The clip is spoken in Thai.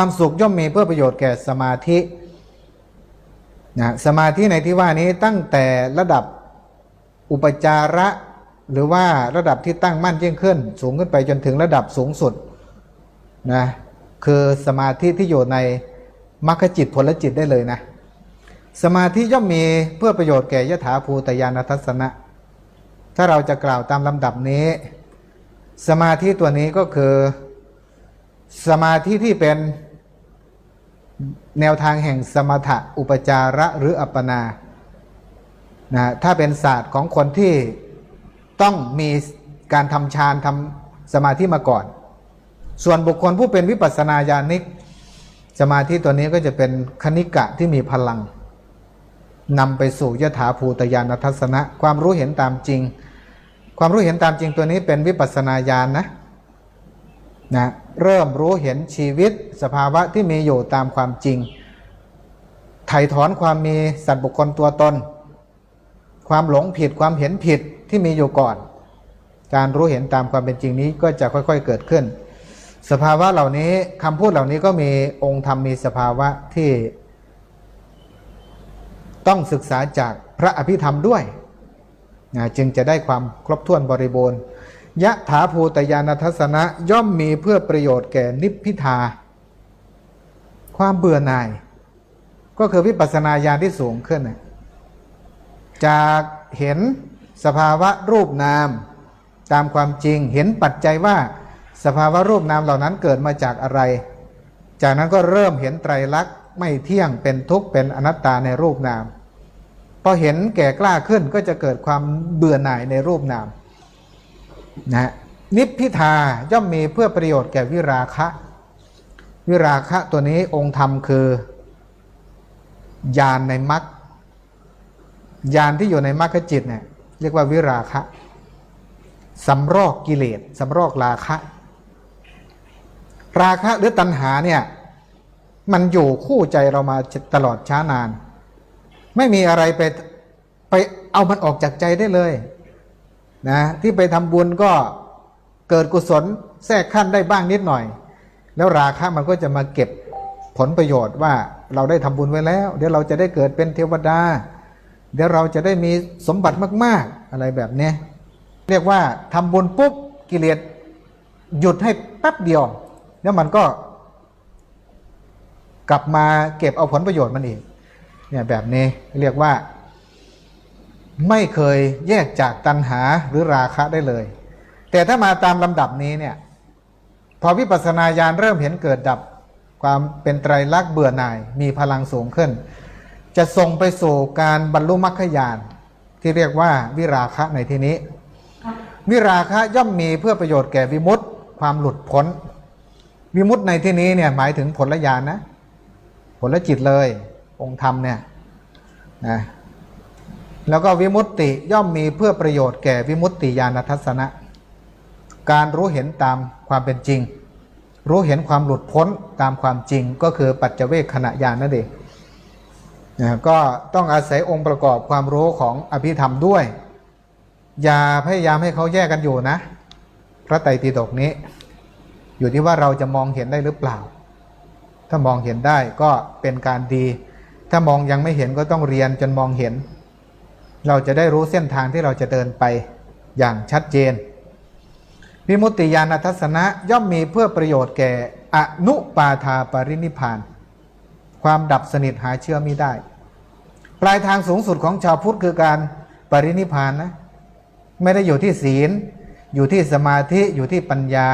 ความสุขย่อมมีเพื่อประโยชน์แก่สมาธินะสมาธิในที่ว่านี้ตั้งแต่ระดับอุปจาระ หรือว่าระดับที่ตั้งมั่นยิ่งขึ้น สูงขึ้นไปจนถึงระดับสูงสุดนะคือสมาธิที่อยู่ในมรรคจิตผลจิตได้เลยนะสมาธิย่อมมีเพื่อประโยชน์แก่ยถาภูตยานทัศนะ ถ้าเราจะกล่าวตามลำดับนี้ สมาธิตัวนี้ก็คือสมาธิที่เป็น แนวทางแห่งสมถะอุปจาระหรืออัปปนานะถ้าเป็นศาสตร์ของคนที่ต้องมีการทำฌานทำสมาธิมาก่อน ส่วนบุคคลผู้เป็นวิปัสสนาญาณิก สมาธิตัวนี้ก็จะเป็นคณิกะที่มีพลังนำไปสู่ยถาภูตยานทัศนะ ความรู้เห็นตามจริง ความรู้เห็นตามจริงตัวนี้เป็นวิปัสสนาญาณนะ นะเริ่มรู้เห็นชีวิตสภาวะที่มีอยู่ตามความจริงไถ่ถอนความมีสัตว์บุคคลตัวตน ความหลงผิดความเห็นผิดที่มีอยู่ก่อน การรู้เห็นตามความเป็นจริงนี้ก็จะค่อยๆเกิดขึ้น สภาวะเหล่านี้คำพูดเหล่านี้ก็มีองค์ธรรมมีสภาวะที่ ต้องศึกษาจากพระอภิธรรมด้วยนะจึงจะได้ความครบถ้วนบริบูรณ์ ยะถาภูตยานทัศนะย่อมมีเพื่อประโยชน์แก่นิพพิทา ความเบื่อหน่าย ก็คือวิปัสสนาญาณที่สูงขึ้น จากเห็นสภาวะรูปนามตามความจริงเห็นปัจจัยว่าสภาวะรูปนามเหล่านั้นเกิดมาจากอะไร จากนั้นก็เริ่มเห็นไตรลักษณ์ไม่เที่ยงเป็นทุกข์เป็นอนัตตาในรูปนาม พอเห็นแก่กล้าขึ้นก็จะเกิดความเบื่อหน่ายในรูปนาม นะนิพพิทาย่อมมีเพื่อประโยชน์แก่วิราคะ วิราคะตัวนี้องค์ธรรมคือญาณในมรรคญาณที่อยู่ในมรรคจิตเนี่ยเรียกว่าวิราคะสำรอกกิเลสสำรอกราคะ ราคะหรือตัณหาเนี่ยมันอยู่คู่ใจเรามาตลอดช้านาน ไม่มีอะไรไปไปเอามันออกจากใจได้เลย นะที่ไปทำบุญก็เกิดกุศลแทรกขั้นได้บ้างนิดหน่อย แล้วราคะมันก็จะมาเก็บผลประโยชน์ว่าเราได้ทำบุญไว้แล้ว เดี๋ยวเราจะได้เกิดเป็นเทวดา เดี๋ยวเราจะได้มีสมบัติมาก ๆ อะไรแบบนี้เรียกว่าทำบุญปุ๊บกิเลสหยุดให้แป๊บเดียว แล้วมันก็ กลับมาเก็บเอาผลประโยชน์มันอีกเนี่ยแบบนี้เรียกว่า ไม่เคยแยกจากตัณหาหรือราคะได้เลย แต่ถ้ามาตามลำดับนี้เนี่ย พอวิปัสสนาญาณเริ่มเห็นเกิดดับความเป็นไตรลักษณ์เบื่อหน่ายมีพลังสูงขึ้น จะส่งไปสู่การบรรลุมรรคญาณที่เรียกว่าวิราคะในที่นี้ วิราคะย่อมมีเพื่อประโยชน์แก่วิมุตติความหลุดพ้น วิมุตติในที่นี้เนี่ยหมายถึงผลญาณนะ ผลจิตเลยองค์ธรรมเนี่ยนะ แล้วก็วิมุตติย่อมมีเพื่อประโยชน์แก่วิมุตติญาณทัศนะ การรู้เห็นตามความเป็นจริง รู้เห็นความหลุดพ้นตามความจริงก็คือปัจเจเวคขณะญาณนั่นเองนะก็ต้องอาศัยองค์ประกอบความรู้ของอภิธรรมด้วย อย่าพยายามให้เขาแยกกันอยู่นะ พระไตรปิฎกนี้ อยู่ที่ว่าเราจะมองเห็นได้หรือเปล่า ถ้ามองเห็นได้ก็เป็นการดี ถ้ามองยังไม่เห็นก็ต้องเรียนจนมองเห็น เราจะได้รู้เส้นทางที่เราจะเดินไปอย่างชัดเจน วิมุตติญาณทัศนะย่อมมีเพื่อประโยชน์แก่อนุปาทาปรินิพาน ความดับสนิทหาเชื่อมิได้ ปลายทางสูงสุดของชาวพุทธคือการปรินิพานนะ ไม่ได้อยู่ที่ศีล อยู่ที่สมาธิอยู่ที่ปัญญา